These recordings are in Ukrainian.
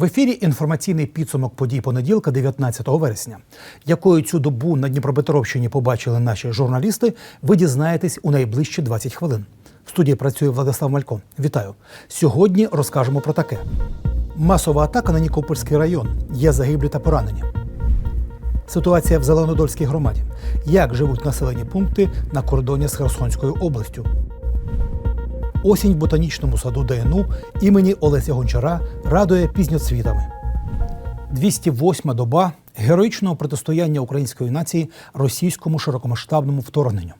В ефірі інформаційний підсумок подій понеділка, 19 вересня. Якою цю добу на Дніпропетровщині побачили наші журналісти, ви дізнаєтесь у найближчі 20 хвилин. В студії працює Владислав Малько. Вітаю. Сьогодні розкажемо про таке: масова атака на Нікопольський район. Є загиблі та поранені. Ситуація в Зеленодольській громаді. Як живуть населені пункти на кордоні з Херсонською областю? Осінь в ботанічному саду ДНУ імені Олеся Гончара радує пізньоцвітами. 208 доба героїчного протистояння української нації російському широкомасштабному вторгненню.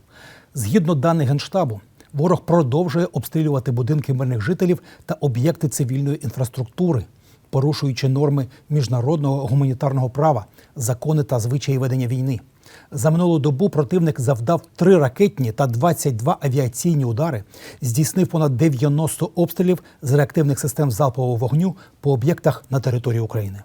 Згідно даних Генштабу, ворог продовжує обстрілювати будинки мирних жителів та об'єкти цивільної інфраструктури, порушуючи норми міжнародного гуманітарного права, закони та звичаї ведення війни. За минулу добу противник завдав три ракетні та 22 авіаційні удари, здійснив понад 90 обстрілів з реактивних систем залпового вогню по об'єктах на території України.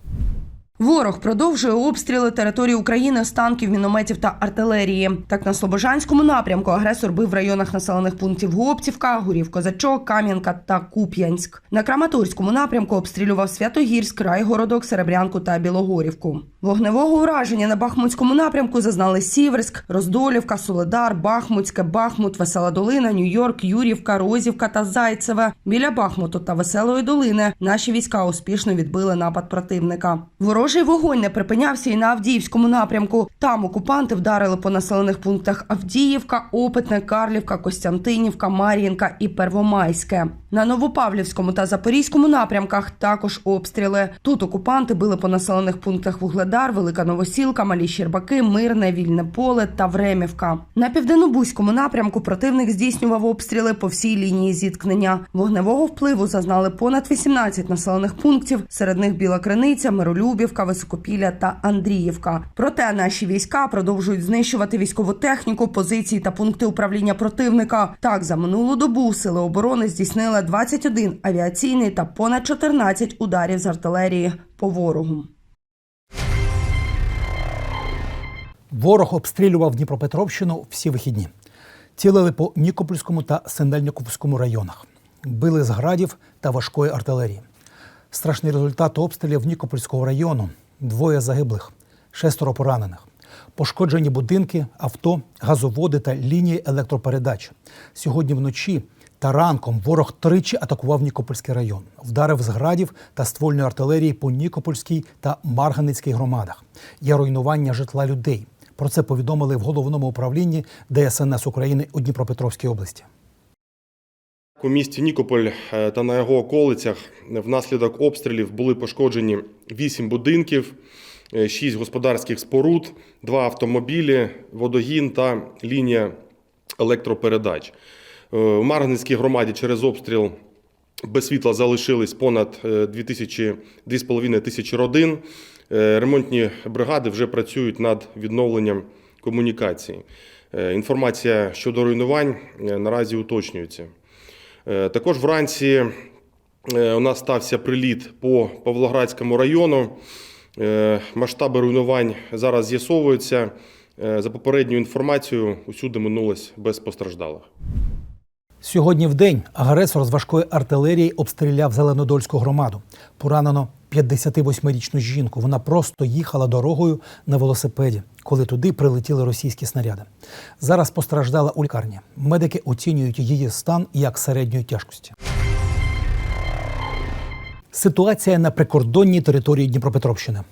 Ворог продовжує обстріли території України з танків, мінометів та артилерії. Так на Слобожанському напрямку агресор бив в районах населених пунктів Гоптівка, Гурів Козачок, Кам'янка та Куп'янськ. На Краматорському напрямку обстрілював Святогірськ, Райгородок, Серебрянку та Білогорівку. Вогневого ураження на Бахмутському напрямку зазнали Сіверськ, Роздолівка, Соледар, Бахмутське, Бахмут, Весела Долина, Нью-Йорк, Юрівка, Розівка та Зайцеве. Біля Бахмуту та Веселої долини наші війська успішно відбили напад противника. Ворожий вогонь не припинявся і на Авдіївському напрямку. Там окупанти вдарили по населених пунктах Авдіївка, Опитне, Карлівка, Костянтинівка, Мар'їнка і Первомайське. На Новопавлівському та Запорізькому напрямках також обстріли. Тут окупанти били по населених пунктах Вугледар, Велика Новосілка, Малі Щербаки, Мирне, Вільне Поле та Времівка. На південнобузькому напрямку противник здійснював обстріли по всій лінії зіткнення. Вогневого впливу зазнали понад 18 населених пунктів. Серед них Біла Криниця, Миролюбівка, Високопілля та Андріївка. Проте наші війська продовжують знищувати військову техніку, позиції та пункти управління противника. Так, за минулу добу сили оборони здійснили 21 авіаційний та понад 14 ударів з артилерії по ворогу. Ворог обстрілював Дніпропетровщину всі вихідні. Цілили по Нікопольському та Синельниковському районах, били з градів та важкої артилерії. Страшний результат обстрілів Нікопольського району: двоє загиблих, шестеро поранених, пошкоджені будинки, авто, газоводи та лінії електропередач. Сьогодні вночі та ранком ворог тричі атакував Нікопольський район, вдарив з градів та ствольної артилерії по Нікопольській та Марганицькій громадах. Є руйнування житла людей. Про це повідомили в головному управлінні ДСНС України у Дніпропетровській області. У місті Нікополь е, та на його околицях внаслідок обстрілів були пошкоджені 8 будинків, 6 господарських споруд, 2 автомобілі, водогін та лінія електропередач. Е, У Марганецькій громаді через обстріл без світла залишились понад 2000 2,5 тисячі родин. Е, Ремонтні бригади вже працюють над відновленням комунікації. Е, Інформація щодо руйнувань е, наразі уточнюється. Е, Також вранці е, у нас стався приліт по Павлоградському району. Е, Масштаби руйнувань зараз з'ясовуються. За попередньою інформацією, усюди минулось без постраждалих. Сьогодні в день агресор з важкої артилерії обстріляв Зеленодольську громаду. Поранено 58-річну жінку. Вона просто їхала дорогою на велосипеді, коли туди прилетіли російські снаряди. Зараз постраждала у лікарні. Медики оцінюють її стан як середньої тяжкості. Ситуація на прикордонній території Дніпропетровщини.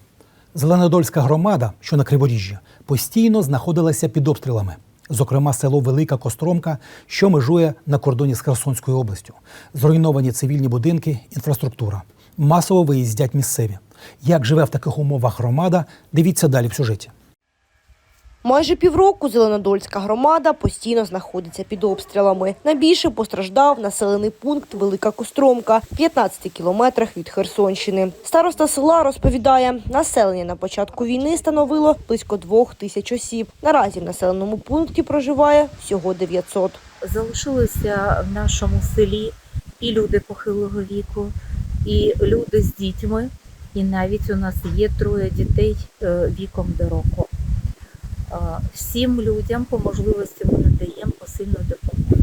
Зеленодольська громада, що на Криворіжжі, постійно знаходилася під обстрілами. Зокрема, село Велика Костромка, що межує на кордоні з Херсонською областю. Зруйновані цивільні будинки, інфраструктура. Масово виїздять місцеві. Як живе в таких умовах громада, дивіться далі в сюжеті. Майже півроку Зеленодольська громада постійно знаходиться під обстрілами. Найбільше постраждав населений пункт Велика Костромка, 15 кілометрах від Херсонщини. Староста села розповідає, населення на початку війни становило близько двох тисяч осіб. Наразі в населеному пункті проживає всього 900. залишилися в нашому селі і люди похилого віку, і люди з дітьми. І навіть у нас є троє дітей е, віком до року. Е, Всім людям по можливості ми надаємо посильну допомогу.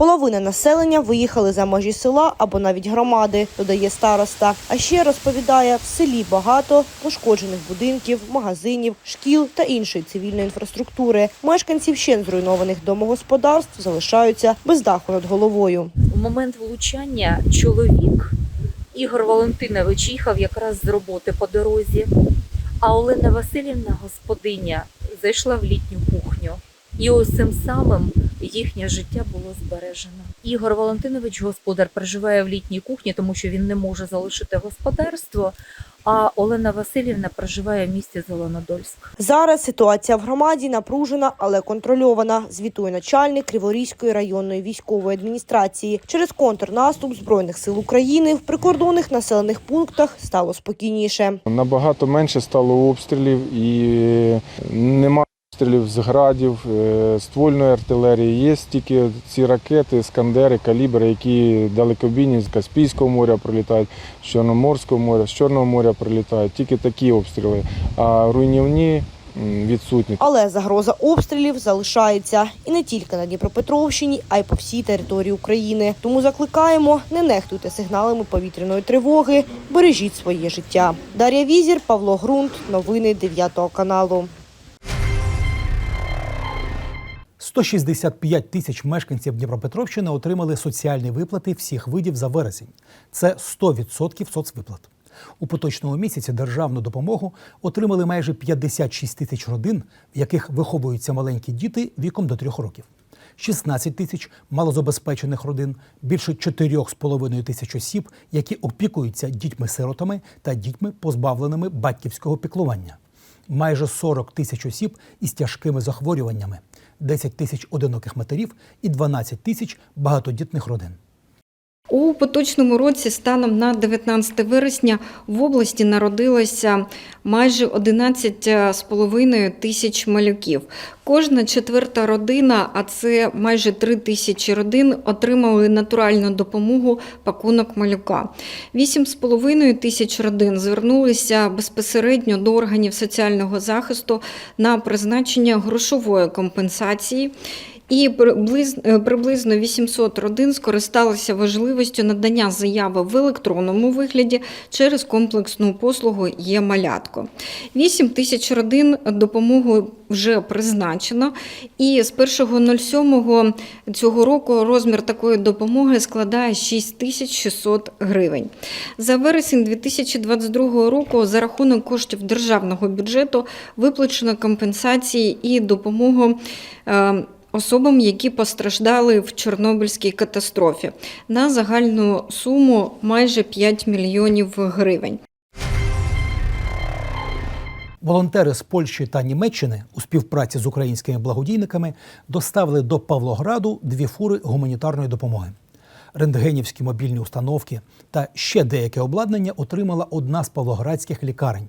Половина населення виїхали за межі села або навіть громади, додає староста. А ще розповідає, в селі багато пошкоджених будинків, магазинів, шкіл та іншої цивільної інфраструктури. Мешканці вщен зруйнованих домогосподарств залишаються без даху над головою. У момент влучання чоловік Ігор Валентинович їхав якраз з роботи по дорозі, а Олена Васильівна, господиня, зайшла в літню кухню. І ось цим самим їхнє життя було збережено. Ігор Валентинович, господар, проживає в літній кухні, тому що він не може залишити господарство. А Олена Васильівна проживає в місті Зеленодольськ. Зараз ситуація в громаді напружена, але контрольована, звітує начальник Криворізької районної військової адміністрації. Через контрнаступ збройних сил України в прикордонних населених пунктах стало спокійніше. Набагато менше стало обстрілів і немає обстрілів з градів, е, ствольної артилерії. Є тільки ці ракети, скандери, калібри, які далекобійні з Каспійського моря прилітають, з Чорноморського моря, з Чорного моря прилітають. Тільки такі обстріли. А руйнівні відсутні. Але загроза обстрілів залишається і не тільки на Дніпропетровщині, а й по всій території України. Тому закликаємо не нехтуйте сигналами повітряної тривоги, бережіть своє життя. Дар'я Візір, Павло Грунт, новини 9 каналу. 165 тисяч мешканців Дніпропетровщини отримали соціальні виплати всіх видів за вересень. Це 100% соцвиплат. У поточному місяці державну допомогу отримали майже 56 тисяч родин, в яких виховуються маленькі діти віком до 3 років. 16 тисяч малозабезпечених родин, більше 4,5 тисяч осіб, які опікуються дітьми-сиротами та дітьми, позбавленими батьківського піклування. Майже 40 тисяч осіб із тяжкими захворюваннями, 10 тисяч одиноких матерів і 12 тисяч багатодітних родин. У поточному році станом на 19 вересня в області народилося майже 11,5 тисяч малюків. Кожна четверта родина, а це майже 3 тисячі родин, отримали натуральну допомогу пакунок малюка. 8,5 тисяч родин звернулися безпосередньо до органів соціального захисту на призначення грошової компенсації. І приблизно, е, приблизно 800 родин скористалися важливістю надання заяви в електронному вигляді через комплексну послугу є малятко. 8 тисяч родин допомогу вже призначено, і з 1.07 цього року розмір такої допомоги складає 6600 гривень. За вересень 2022 року за рахунок коштів державного бюджету виплачено компенсації і допомогу. Особам, які постраждали в Чорнобильській катастрофі, на загальну суму майже 5 мільйонів гривень. Волонтери з Польщі та Німеччини у співпраці з українськими благодійниками доставили до Павлограду дві фури гуманітарної допомоги. Рентгенівські мобільні установки та ще деяке обладнання отримала одна з павлоградських лікарень.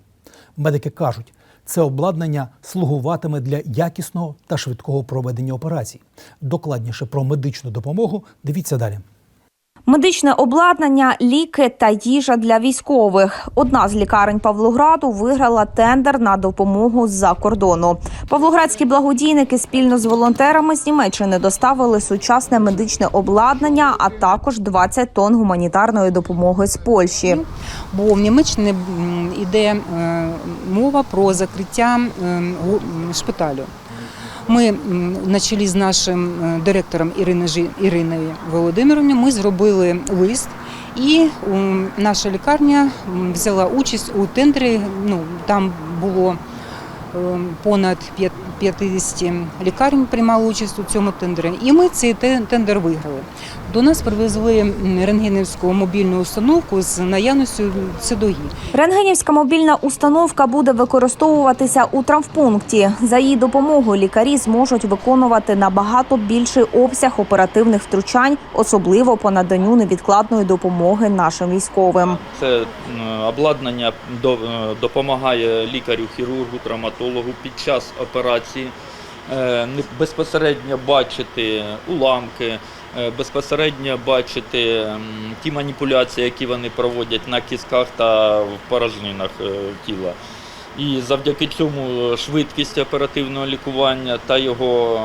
Медики кажуть, це обладнання слугуватиме для якісного та швидкого проведення операцій. Докладніше про медичну допомогу дивіться далі. Медичне обладнання, ліки та їжа для військових. Одна з лікарень Павлограду виграла тендер на допомогу з-за кордону. Павлоградські благодійники спільно з волонтерами з Німеччини доставили сучасне медичне обладнання, а також 20 тонн гуманітарної допомоги з Польщі. бо в Німеччині йде е, мова про закриття е, гу- м, шпиталю. Ми на чолі з нашим е, директором Іриною Володимировною ми зробили лист, і наша лікарня взяла участь у тендері. Ну там було е, понад 50 лікарень приймали участь у цьому тендері, і ми цей тендер виграли. До нас привезли рентгенівську мобільну установку з наявністю цидогі. Рентгенівська мобільна установка буде використовуватися у травмпункті. За її допомогою лікарі зможуть виконувати набагато більший обсяг оперативних втручань, особливо по наданню невідкладної допомоги нашим військовим. Це обладнання до- е, допомагає лікарю, хірургу, травматологу під час операції безпосередньо бачити уламки, е, безпосередньо бачити ті маніпуляції, які вони проводять на кістках та в порожнинах е, тіла. І завдяки цьому швидкість оперативного лікування та його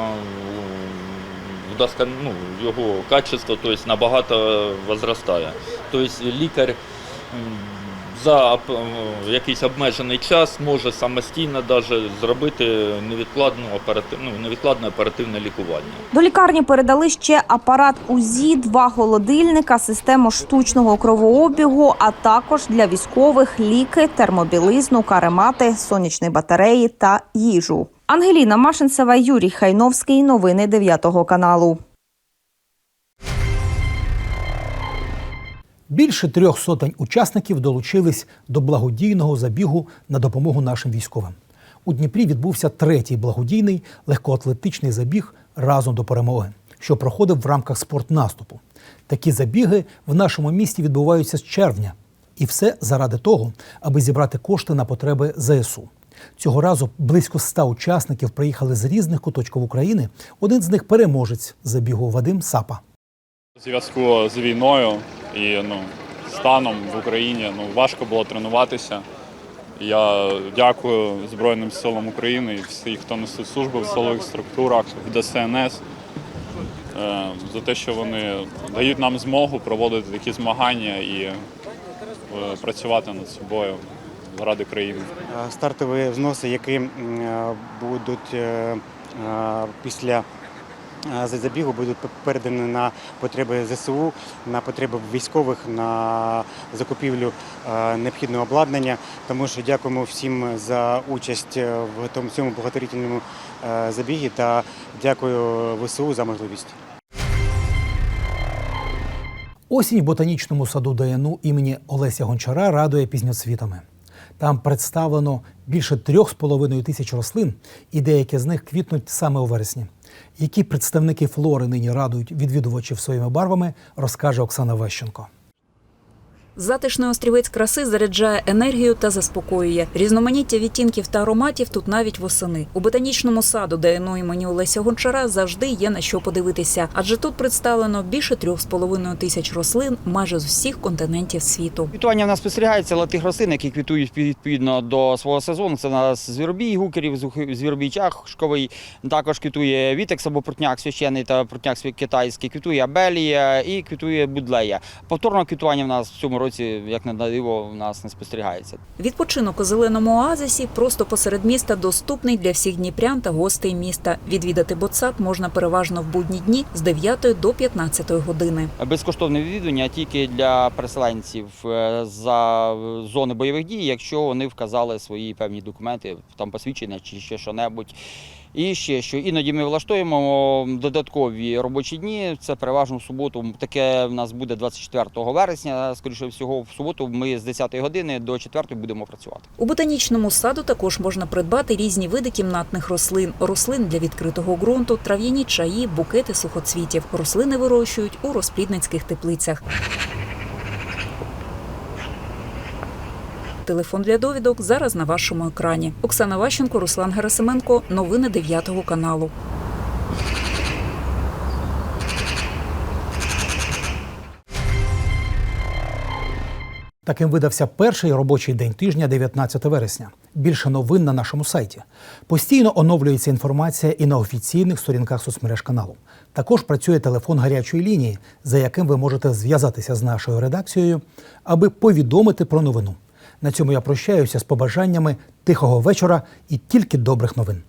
ну, його качество тобто, набагато возростає. Тобто лікар за якийсь обмежений час може самостійно даже зробити невідкладну оператив, ну, невідкладне оперативне лікування. До лікарні передали ще апарат УЗІ, два холодильника, систему штучного кровообігу, а також для військових ліки, термобілизну, каремати, сонячні батареї та їжу. Ангеліна Машинцева, Юрій Хайновський. Новини 9 каналу. Більше трьох сотень учасників долучились до благодійного забігу на допомогу нашим військовим. У Дніпрі відбувся третій благодійний легкоатлетичний забіг разом до перемоги, що проходив в рамках спортнаступу. Такі забіги в нашому місті відбуваються з червня, і все заради того, аби зібрати кошти на потреби ЗСУ. Цього разу близько ста учасників приїхали з різних куточків України. Один з них переможець забігу Вадим Сапа. Зв'язку з війною і ну, станом в Україні ну, важко було тренуватися. Я дякую Збройним силам України і всіх, хто несуть службу в силових структурах, в ДСНС, е, за те, що вони дають нам змогу проводити такі змагання і е, працювати над собою заради країни. Е, стартові взноси, які будуть після забігу, будуть передані на потреби ЗСУ, на потреби військових, на закупівлю е, необхідного обладнання. Тому що дякуємо всім за участь е, в тому цьому благотворительному е, забігі та дякую ВСУ за можливість. Осінь в ботанічному саду ДНУ імені Олеся Гончара радує пізньоцвітами. Там представлено більше трьох з половиною тисяч рослин, і деякі з них квітнуть саме у вересні. Які представники флори нині радують відвідувачів своїми барвами, розкаже Оксана Вещенко. Затишний острівець краси заряджає енергію та заспокоює. Різноманіття відтінків та ароматів тут навіть восени. У ботанічному саду де ДНУ імені Олеся Гончара завжди є на що подивитися, адже тут представлено більше трьох з половиною тисяч рослин майже з усіх континентів світу. Квітування в нас спостерігається але тих рослин, які квітують відповідно до свого сезону. Це у нас звіробій, гукерів, звіробій чашковий, також квітує вітекс або прутняк священий та прутняк китайський, квітує абелія і квітує будлея. Повторного квітування в нас в цьому році, як на диво, в нас не спостерігається. Відпочинок у зеленому оазисі просто посеред міста доступний для всіх дніпрян та гостей міста. Відвідати ботсад можна переважно в будні дні з 9 до 15 години. Безкоштовне відвідування тільки для переселенців е, за зони бойових дій, якщо вони вказали свої певні документи, там посвідчення чи ще що-небудь. І ще що іноді ми влаштуємо додаткові робочі дні. Це переважно в суботу. Таке в нас буде 24 вересня. Скоріше всього, в суботу ми з 10 години до 4 будемо працювати. У ботанічному саду також можна придбати різні види кімнатних рослин, рослин для відкритого ґрунту, трав'яні чаї, букети сухоцвітів. Рослини вирощують у розплідницьких теплицях. Телефон для довідок зараз на вашому екрані. Оксана Ващенко, Руслан Герасименко. Новини 9 каналу. Таким видався перший робочий день тижня, 19 вересня. Більше новин на нашому сайті. Постійно оновлюється інформація і на офіційних сторінках соцмереж каналу. Також працює телефон гарячої лінії, за яким ви можете зв'язатися з нашою редакцією, аби повідомити про новину. На цьому я прощаюся з побажаннями тихого вечора і тільки добрих новин.